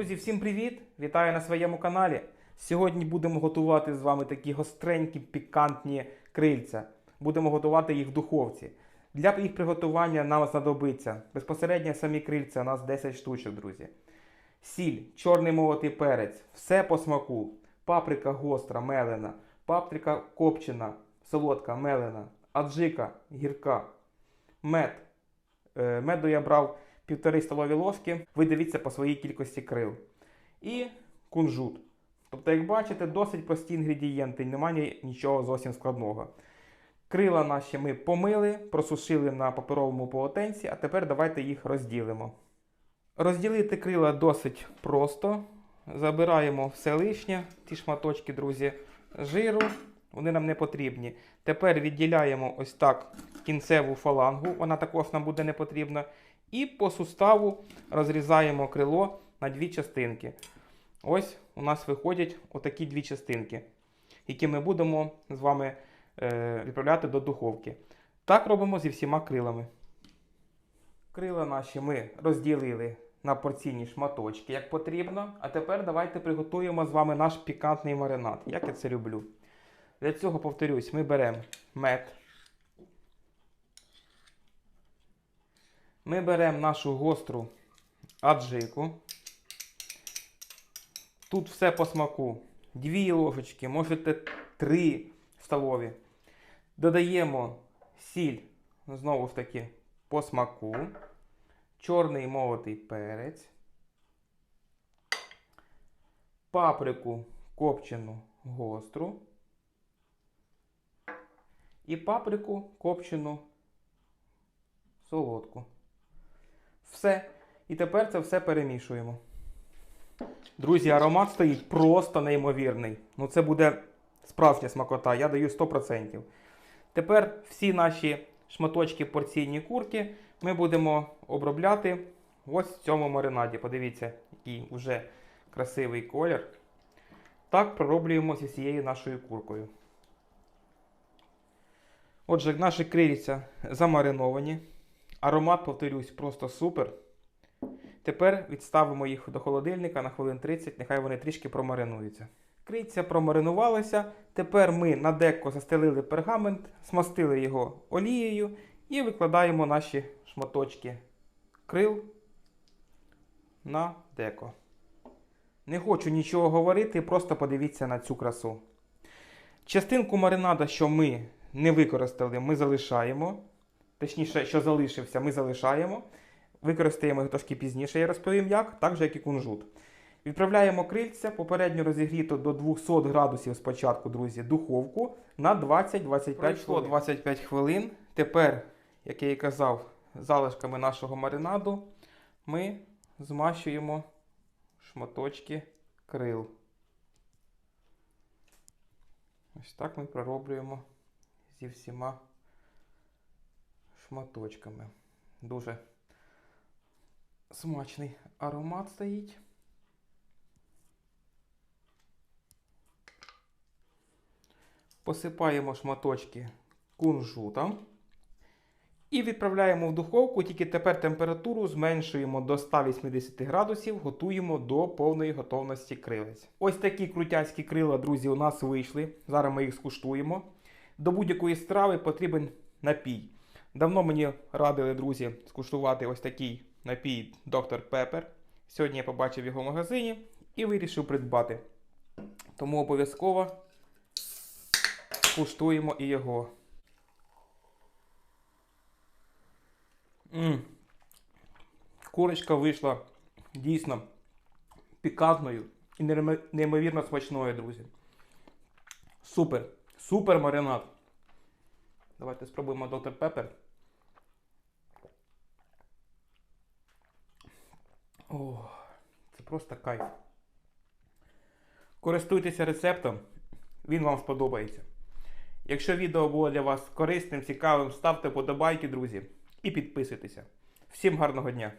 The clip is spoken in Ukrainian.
всім привіт! Вітаю на своєму каналі. Сьогодні будемо готувати з вами такі гостренькі пікантні крильця. Будемо готувати їх в духовці. Для їх приготування нам знадобиться безпосередньо самі крильця, у нас 10 штучок, друзі. Сіль, чорний молотий перець, все по смаку. Паприка гостра, мелена, паприка копчена, солодка, мелена, аджика, гірка, мед. Е, Меду я брав півтори столові ложки. Ви дивіться по своїй кількості крил. І кунжут. Тобто, як бачите, досить прості інгредієнти, немає нічого зовсім складного. Крила наші ми помили, просушили на паперовому полотенці, а тепер давайте їх розділимо. Розділити крила досить просто. Забираємо все лишнє, ті шматочки, друзі, жиру, вони нам не потрібні. Тепер відділяємо ось так кінцеву фалангу, вона також нам буде не потрібна. І по суставу розрізаємо крило на дві частинки. Ось у нас виходять отакі дві частинки, які ми будемо з вами е, відправляти до духовки. Так робимо зі всіма крилами. Крила наші ми розділили на порційні шматочки, як потрібно. А тепер давайте приготуємо з вами наш пікантний маринад, як я це люблю. Для цього, повторюсь, ми беремо мед. Ми беремо нашу гостру аджику. Тут все по смаку. Дві ложечки, можете три столові. Додаємо сіль, знову ж таки, по смаку. Чорний молотий перець. Паприку копчену гостру. І паприку копчену солодку. Все. І тепер це все перемішуємо. Друзі, аромат стоїть просто неймовірний. Ну це буде справжня смакота, я даю 100%. Тепер всі наші шматочки порційні курки ми будемо обробляти ось в цьому маринаді. Подивіться, який вже красивий колір. Так пророблюємо зі всією нашою куркою. Отже, наші крильця замариновані. Аромат, повторюсь, просто супер. Тепер відставимо їх до холодильника на хвилин 30, нехай вони трішки промаринуються. Крильця промаринувалися. Тепер ми на деко застелили пергамент, смастили його олією і викладаємо наші шматочки крил на деко. Не хочу нічого говорити, просто подивіться на цю красу. Частинку маринада, що ми не використали, ми залишаємо. Точніше, що залишився, ми залишаємо. Використаємо їх трошки пізніше, я розповім як, так же, як і кунжут. Відправляємо крильця попередньо розігріто до 200 градусів спочатку, друзі, духовку на 20-25 хвилин. 25 хвилин. Тепер, як я і казав, залишками нашого маринаду ми змащуємо шматочки крил. Ось так ми пророблюємо зі всіма шматочками. Дуже смачний аромат стоїть. Посипаємо шматочки кунжутом. І відправляємо в духовку, тільки тепер температуру зменшуємо до 180 градусів, готуємо до повної готовності крилець. Ось такі крутяцькі крила, друзі, у нас вийшли. Зараз ми їх скуштуємо. До будь-якої страви потрібен напій. Давно мені радили, друзі, скуштувати ось такий напій Dr. Pepper. Сьогодні я побачив його в магазині і вирішив придбати. Тому обов'язково скуштуємо і його. М. Курочка вийшла дійсно пікантною і неймовірно смачною, друзі. Супер! Супер маринад. Давайте спробуємо Dr. Pepper. О, це просто кайф. Користуйтеся рецептом, він вам сподобається. Якщо відео було для вас корисним, цікавим, ставте подобайки, друзі, і підписуйтеся. Всім гарного дня!